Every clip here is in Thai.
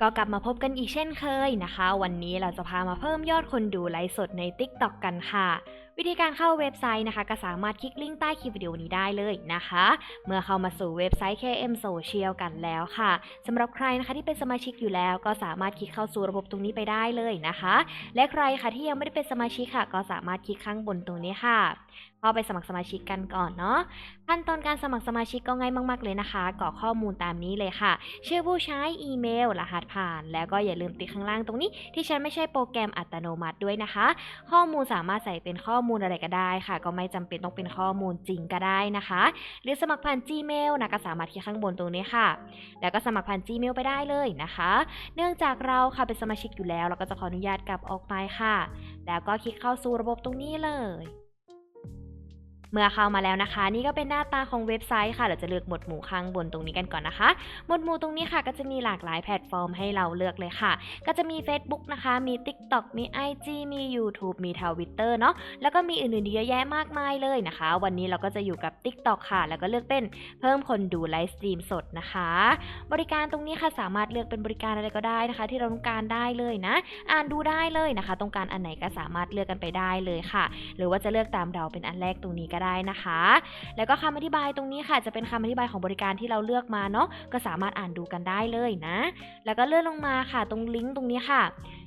ก็กลับมาพบกันอีกเช่นเคยนะคะ วันนี้เราจะพามาเพิ่มยอดคนดูไลฟ์สดใน TikTok กันค่ะ วิธีการเข้าเว็บไซต์นะคะ ก็สามารถคลิกลิงก์ใต้คลิปวิดีโอนี้ได้เลยนะคะ เมื่อเข้ามาสู่เว็บไซต์ KM Social กันแล้วค่ะสำหรับใครนะคะที่เป็นสมาชิกอยู่แล้ว ก็สามารถคลิกเข้าสู่ระบบตรงนี้ไปได้เลยนะคะ และใครค่ะที่ยังไม่ได้เป็นสมาชิกค่ะ ก็สามารถคลิกข้างบนตรงนี้ค่ะเข้าไปสมัครสมาชิกกันก่อนเนาะ ขั้นตอนการสมัครสมาชิกก็ง่ายมาก ๆ เลยนะคะกรอกข้อมูลตามนี้เลยค่ะ ชื่อผู้ใช้อีเมล รหัสผ่าน แล้วก็อย่าลืมติดข้างล่างตรงนี้ ที่ฉันไม่ใช่โปรแกรมอัตโนมัติด้วยนะคะ ข้อมูลสามารถใส่เป็นข้อมูลอะไรก็ได้ค่ะ ก็ไม่จำเป็นต้องเป็นข้อมูลจริงก็ได้นะคะ หรือสมัครผ่าน Gmail นะก็สามารถคลิกข้างบนตรงนี้ค่ะ แล้วก็สมัครผ่าน Gmail ไปได้เลยนะคะ เนื่องจากเราค่ะเป็นสมาชิกอยู่แล้ว เราก็จะขออนุญาตกลับออกไปค่ะ แล้วก็คลิกเข้าสู่ระบบตรงนี้เลย เมื่อเข้ามาแล้วนะคะ นี่ก็เป็นหน้าตาของเว็บไซต์ค่ะ เราจะเลือกหมวดหมู่ข้างบนตรงนี้กันก่อนนะคะ หมวดหมู่ตรงนี้ค่ะ ก็จะมีหลากหลายแพลตฟอร์มให้เราเลือกเลยค่ะ ก็จะมี Facebook นะคะ มี TikTok มี IG มี YouTube มี Twitter เนาะ แล้วก็มีอื่นๆเยอะแยะมากมายเลยนะคะ วันนี้เราก็จะอยู่กับ TikTok ค่ะ แล้วก็เลือกเป็นเพิ่มคนดูไลฟ์สตรีมสดนะคะ บริการตรงนี้ค่ะสามารถเลือกเป็นบริการอะไรก็ได้นะคะ ที่เราต้องการได้เลยนะ อ่านดูได้เลยนะคะ ต้องการอันไหนก็สามารถเลือกกันไปได้เลยค่ะ หรือว่าจะเลือกตามเราเป็นอันแรกตรงนี้ก็ได้นะคะ แล้วก็คำอธิบายตรงนี้ค่ะ จะเป็นคำอธิบายของบริการที่เราเลือกมาเนาะก็สามารถอ่านดูกันได้เลยนะ แล้วก็เลื่อนลงมาค่ะ ตรงลิงก์ตรงนี้ค่ะ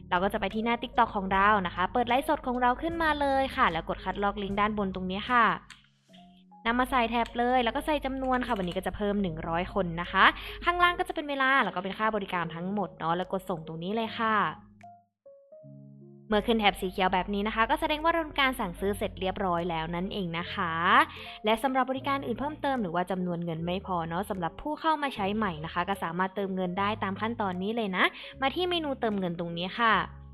เราก็จะไปที่หน้า TikTok ของเรานะคะ เปิดไลฟ์สดของเราขึ้นมาเลยค่ะ แล้วกดคัดลอกลิงก์ด้านบนตรงนี้ค่ะนำมาใส่แท็บเลย แล้วก็ใส่จำนวนค่ะ วันนี้ก็จะเพิ่ม 100 คนนะคะ ข้างล่างก็จะเป็นเวลา แล้วก็เป็นค่าบริการทั้งหมดเนาะ แล้วกดส่งตรงนี้เลยค่ะ เมื่อขึ้นแถบสีเขียวแบบนี้นะคะ ก็แสดงว่าเราทำการสั่งซื้อเสร็จเรียบร้อยแล้วนั่นเองนะคะ และสำหรับบริการอื่นเพิ่มเติมหรือว่าจำนวนเงินไม่พอเนาะสำหรับผู้เข้ามาใช้ใหม่นะคะ ก็สามารถเติมเงินได้ตามขั้นตอนนี้เลยนะ มาที่เมนูเติมเงินตรงนี้ค่ะ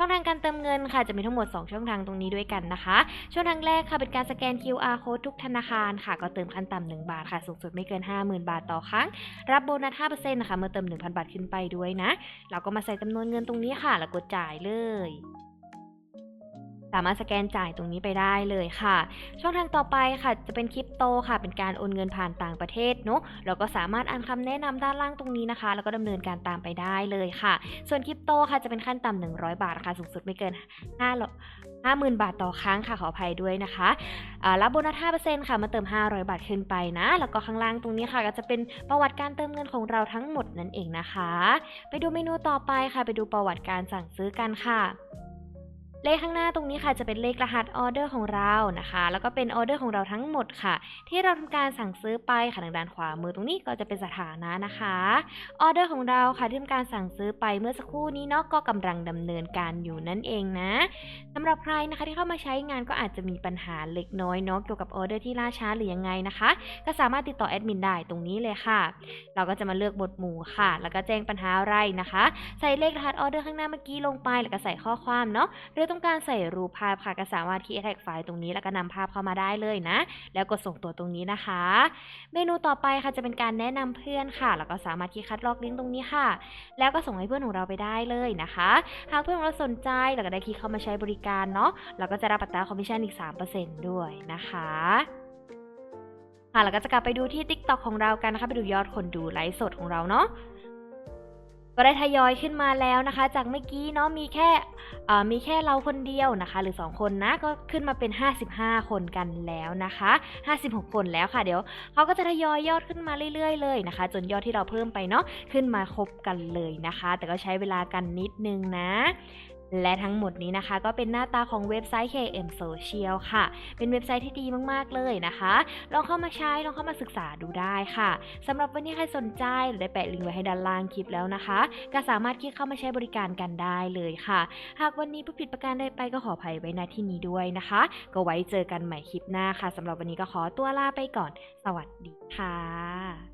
ช่องทางการเติมเงินค่ะจะมีทั้งหมด 2 ช่องทางตรงนี้ด้วยกันนะคะ ช่องทางแรกค่ะเป็นการสแกน QR code ทุกธนาคารค่ะ ก็เติมขั้นต่ำ1บาทค่ะ สูงสุดไม่เกิน 50,000 บาทต่อครั้ง รับโบนัส5%นะคะเมื่อเติม 1,000 บาทขึ้นไปด้วยนะ เราก็มาใส่จำนวนเงินตรงนี้ค่ะ แล้วกดจ่ายเลย สามารถสแกนจ่ายตรงนี้ไปได้เลยค่ะ ช่องทางต่อไปค่ะ จะเป็นคริปโตค่ะ เป็นการโอนเงินผ่านต่างประเทศเนาะเราก็สามารถอ่านคำแนะนำด้านล่างตรงนี้นะคะ แล้วก็ดำเนินการตามไปได้เลยค่ะ ส่วนคริปโตค่ะจะเป็นขั้นต่ำ100 บาทค่ะสูงสุดไม่เกิน5หรอก50,000 บาทต่อครั้งค่ะขออภัยด้วยนะคะรับโบนัส5%ค่ะมาเติม 500 บาทขึ้นไปนะ แล้วก็ข้างล่างตรงนี้ค่ะ ก็จะเป็นประวัติการเติมเงินของเราทั้งหมดนั่นเองนะคะ ไปดูเมนูต่อไปค่ะ ไปดูประวัติการสั่งซื้อกันค่ะ เลขข้างหน้าตรงนี้ค่ะจะเป็นเลขรหัสออเดอร์ของเรานะคะ แล้วก็เป็นออเดอร์ของเราทั้งหมดค่ะ ที่เราทำการสั่งซื้อไปค่ะทางด้านขวามือตรงนี้ก็จะเป็นสถานะนะคะออเดอร์ของเราค่ะที่ทำการสั่งซื้อไปเมื่อสักครู่นี้เนาะก็กำลังดำเนินการอยู่นั่นเองนะสำหรับใครนะคะที่เข้ามาใช้งานก็อาจจะมีปัญหาเล็กน้อยเนาะเกี่ยวกับออเดอร์ที่ล่าช้าหรือยังไงนะคะ ก็สามารถติดต่อแอดมินได้ตรงนี้เลยค่ะ เราก็จะมาเลือกบทหมู่ค่ะ แล้วก็แจ้งปัญหาอะไรนะคะ ใส่เลขรหัสออเดอร์ข้างหน้าเมื่อกี้ลงไปแล้วก็ใส่ข้อความเนาะหรือต้องการใส่รูปภาพค่ะก็สามารถคีย์แท็กไฟล์ตรงนี้แล้วก็นำภาพเข้ามาได้เลยนะ แล้วกดส่งตัวตรงนี้นะคะ เมนูต่อไปค่ะจะเป็นการแนะนำเพื่อนค่ะ แล้วก็สามารถคีย์คัดลอกลิงก์ตรงนี้ค่ะ แล้วก็ส่งให้เพื่อนของเราไปได้เลยนะคะ หากเพื่อนของเราสนใจแล้วก็ได้คลิกเข้ามาใช้บริการเนาะเราก็จะรับอัตราคอมมิชชั่นอีก 3%ด้วยนะคะค่ะแล้วก็จะกลับไปดูที่ TikTok ของเรากันนะคะ ไปดูยอดคนดูไลฟ์สดของเราเนาะ ก็ได้ทยอยขึ้นมาแล้วนะคะ จากเมื่อกี้เนาะมีแค่มีแค่เราคนเดียวนะคะ หรือ 2 คนนะก็ขึ้นมาเป็น 55 คนกันแล้วนะคะ 56 คนแล้วค่ะเดี๋ยวเขาก็จะทยอยยอดขึ้นมาเรื่อยๆ เลยนะคะ จนยอดที่เราเพิ่มไปเนาะขึ้นมาครบกันเลยนะคะ แต่ก็ใช้เวลากันนิดนึงนะ และทั้งหมดนี้นะคะ ก็เป็นหน้าตาของเว็บไซต์ KM Social ค่ะ เป็นเว็บไซต์ที่ดีมาก ๆ เลยนะคะ ลองเข้ามาใช้ ลองเข้ามาศึกษาดูได้ค่ะสำหรับวันนี้ใครสนใจเราได้แปะลิงก์ไว้ให้ด้านล่างคลิปแล้วนะคะ ก็สามารถคลิกเข้ามาใช้บริการกันได้เลยค่ะ หากวันนี้ผู้ผิดประการใดไปก็ขออภัยไว้ณที่นี้ด้วยนะคะ ก็ไว้เจอกันใหม่คลิปหน้าค่ะสำหรับวันนี้ก็ขอตัวลาไปก่อน สวัสดีค่ะ